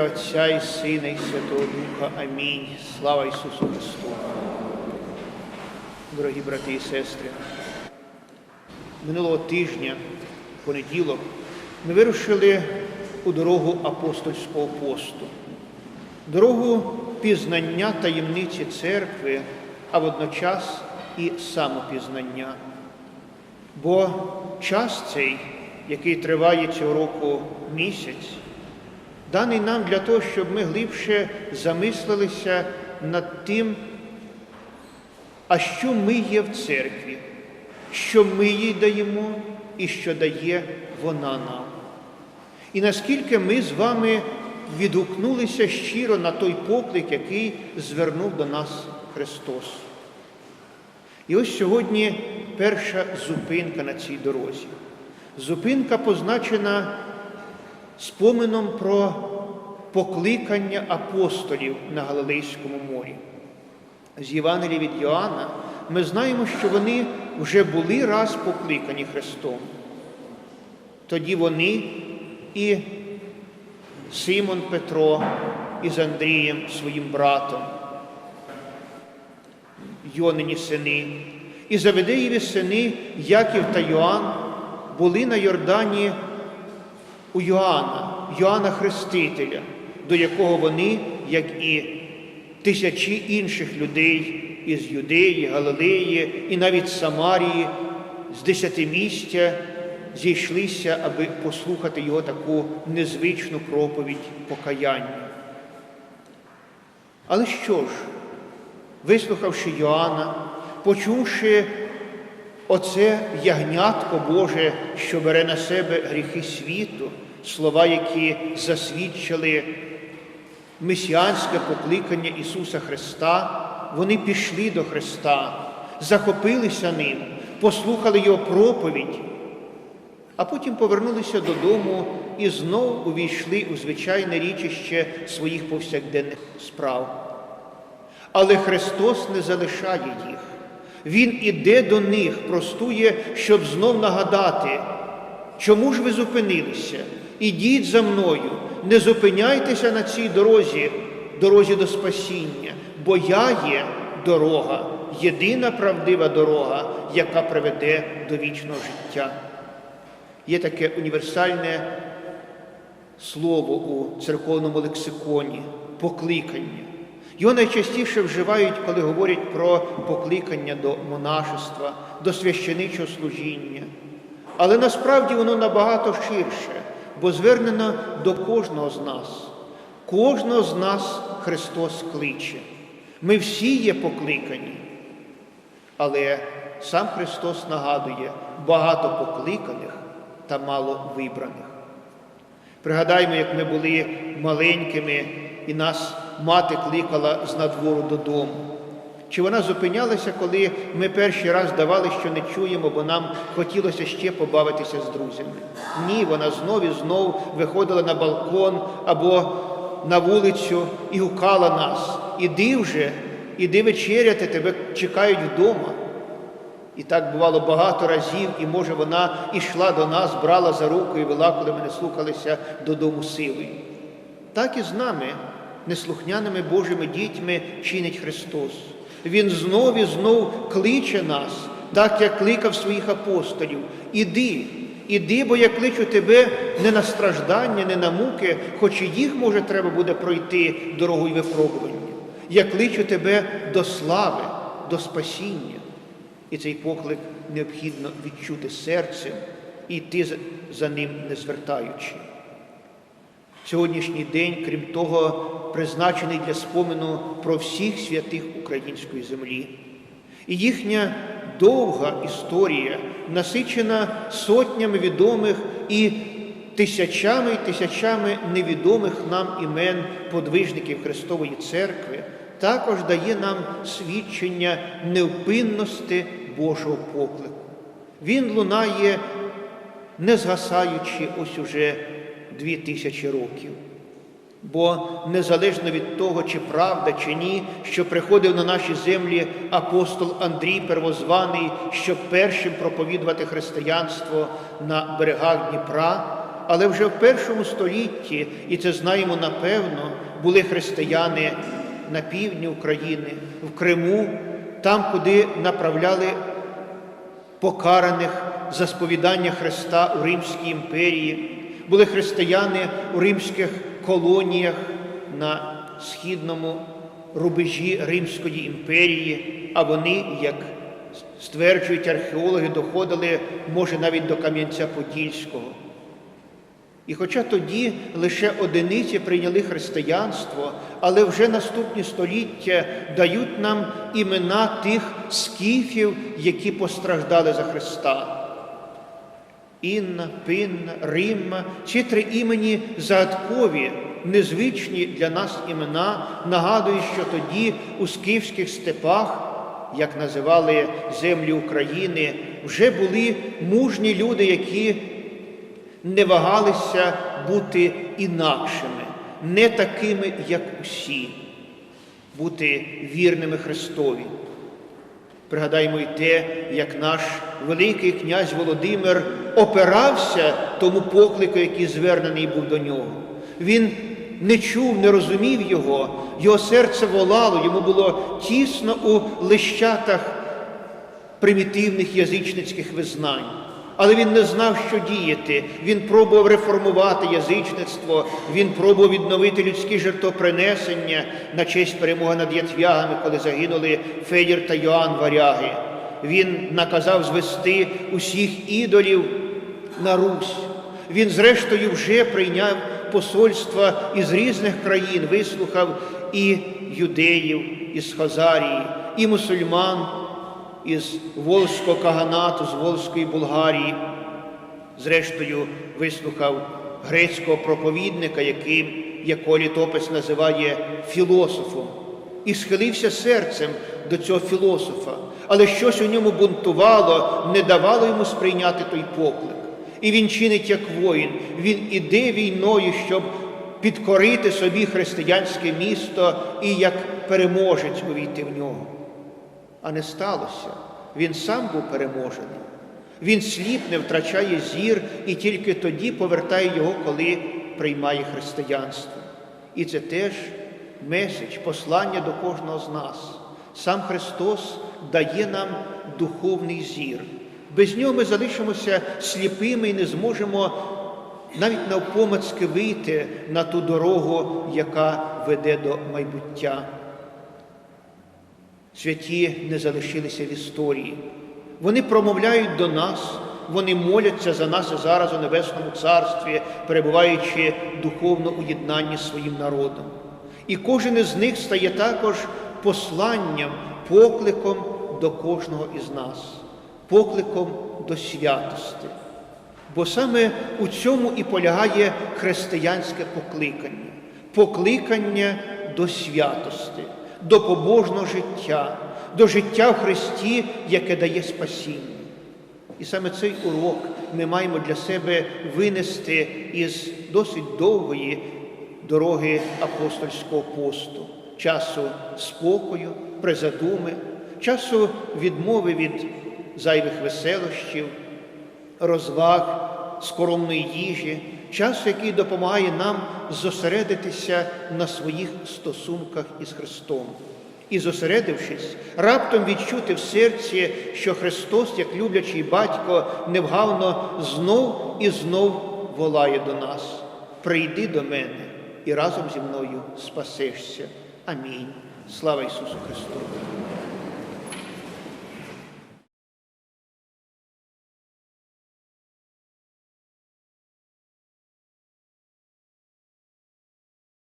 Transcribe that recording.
Отця і Сина, і Святого Духа. Амінь. Слава Ісусу Христу. Дорогі брати і сестри, минулого тижня, понеділок, ми вирушили у дорогу апостольського посту, дорогу пізнання таємниці церкви, а водночас і самопізнання. Бо час цей, який триває цього року місяць, даний нам для того, щоб ми глибше замислилися над тим, а що ми є в церкві, що ми їй даємо і що дає вона нам. І наскільки ми з вами відгукнулися щиро на той поклик, який звернув до нас Христос. І ось сьогодні перша зупинка на цій дорозі. Зупинка позначена спомином про покликання апостолів на Галилейському морі. З Євангелія від Йоанна ми знаємо, що вони вже були раз покликані Христом. Тоді вони і Симон Петро із Андрієм, своїм братом, Йонині сини, і Заведеєві сини Яків та Йоанн були на Йордані у Йоанна, Йоанна Хрестителя, до якого вони, як і тисячі інших людей із Юдеї, Галилеї і навіть Самарії, з десятимістя зійшлися, аби послухати його таку незвичну проповідь покаяння. Але що ж, вислухавши Йоанна, почувши оце ягнятко Боже, що бере на себе гріхи світу, слова, які засвідчили месіанське покликання Ісуса Христа, вони пішли до Христа, захопилися ним, послухали Його проповідь, а потім повернулися додому і знов увійшли у звичайне річище своїх повсякденних справ. Але Христос не залишає їх. Він іде до них, простує, щоб знов нагадати, чому ж ви зупинилися? Ідіть за мною, не зупиняйтеся на цій дорозі, дорозі до спасіння, бо я є дорога, єдина правдива дорога, яка приведе до вічного життя. Є таке універсальне слово у церковному лексиконі покликання. Його найчастіше вживають, коли говорять про покликання до монашества, до священичого служіння. Але насправді воно набагато ширше, бо звернено до кожного з нас. Кожного з нас Христос кличе. Ми всі є покликані. Але сам Христос нагадує багато покликаних та мало вибраних. Пригадаємо, як ми були маленькими, і нас мати кликала з надвору додому. Чи вона зупинялася, коли ми перший раз давали, що не чуємо, бо нам хотілося ще побавитися з друзями? Ні, вона знов і знов виходила на балкон або на вулицю і гукала нас. Іди вже, іди вечеряти, тебе чекають вдома. І так бувало багато разів, і може вона йшла до нас, брала за руку і вела, коли ми не слухалися додому силою. Так і з нами, неслухняними Божими дітьми, чинить Христос. Він знов і знов кличе нас, так як кликав своїх апостолів. Іди, іди, бо я кличу тебе не на страждання, не на муки, хоч і їх, може, треба буде пройти дорогою випробування. Я кличу тебе до слави, до спасіння. І цей поклик необхідно відчути серцем і йти за ним не звертаючи. Сьогоднішній день, крім того, призначений для спомину про всіх святих української землі. І їхня довга історія насичена сотнями відомих і тисячами і тисячами невідомих нам імен подвижників Христової Церкви, також дає нам свідчення невпинності Божого поклику. Він лунає, не згасаючи ось уже дві тисячі років. Бо незалежно від того, чи правда, чи ні, що приходив на наші землі апостол Андрій Первозваний, щоб першим проповідувати християнство на берегах Дніпра, але вже в першому столітті, і це знаємо напевно, були християни на півдні України, в Криму, там, куди направляли покараних за сповідання Христа у Римській імперії, були християни у римських колоніях на східному рубежі Римської імперії, а вони, як стверджують археологи, доходили, може, навіть до Кам'янця-Подільського. І хоча тоді лише одиниці прийняли християнство, але вже наступні століття дають нам імена тих скіфів, які постраждали за Христа. Інна, Пинна, Римма, ці три імені загадкові, незвичні для нас імена, нагадують, що тоді у скіфських степах, як називали землі України, вже були мужні люди, які не вагалися бути інакшими, не такими, як усі, бути вірними Христові. Пригадаємо й те, як наш Великий князь Володимир опирався тому поклику, який звернений був до нього. Він не чув, не розумів його, його серце волало, йому було тісно у лищатах примітивних язичницьких визнань. Але він не знав, що діяти. Він пробував реформувати язичництво, він пробував відновити людські жертвопринесення на честь перемоги над ятвягами, коли загинули Федір та Йоанн Варяги. Він наказав звести усіх ідолів на Русь. Він, зрештою, вже прийняв посольства із різних країн, вислухав і юдеїв із Хазарії, і мусульман із Волзького каганату, з Волзької Булгарії. Зрештою, вислухав грецького проповідника, який, якого літопис називає філософом, і схилився серцем до цього філософа. Але щось у ньому бунтувало, не давало йому сприйняти той поклик. І він чинить як воїн, він іде війною, щоб підкорити собі християнське місто і як переможець увійти в нього. А не сталося. Він сам був переможений. Він сліпне, втрачає зір і тільки тоді повертає його, коли приймає християнство. І це теж меседж, послання до кожного з нас. Сам Христос дає нам духовний зір. Без нього ми залишимося сліпими і не зможемо навіть навпомацьки вийти на ту дорогу, яка веде до майбуття. Святі не залишилися в історії. Вони промовляють до нас, вони моляться за нас і зараз у Небесному Царстві, перебуваючи духовно у єднанні з своїм народом. І кожен із них стає також посланням, покликом до кожного із нас, покликом до святости. Бо саме у цьому і полягає християнське покликання, покликання до святости до побожного життя, до життя в Христі, яке дає спасіння. І саме цей урок ми маємо для себе винести із досить довгої дороги апостольського посту, часу спокою, призадуми, часу відмови від зайвих веселощів, розваг, скоромної їжі, час, який допомагає нам зосередитися на своїх стосунках із Христом. І зосередившись, раптом відчути в серці, що Христос, як люблячий батько, невгавно знов і знов волає до нас. Прийди до мене і разом зі мною спасешся. Амінь. Слава Ісусу Христу!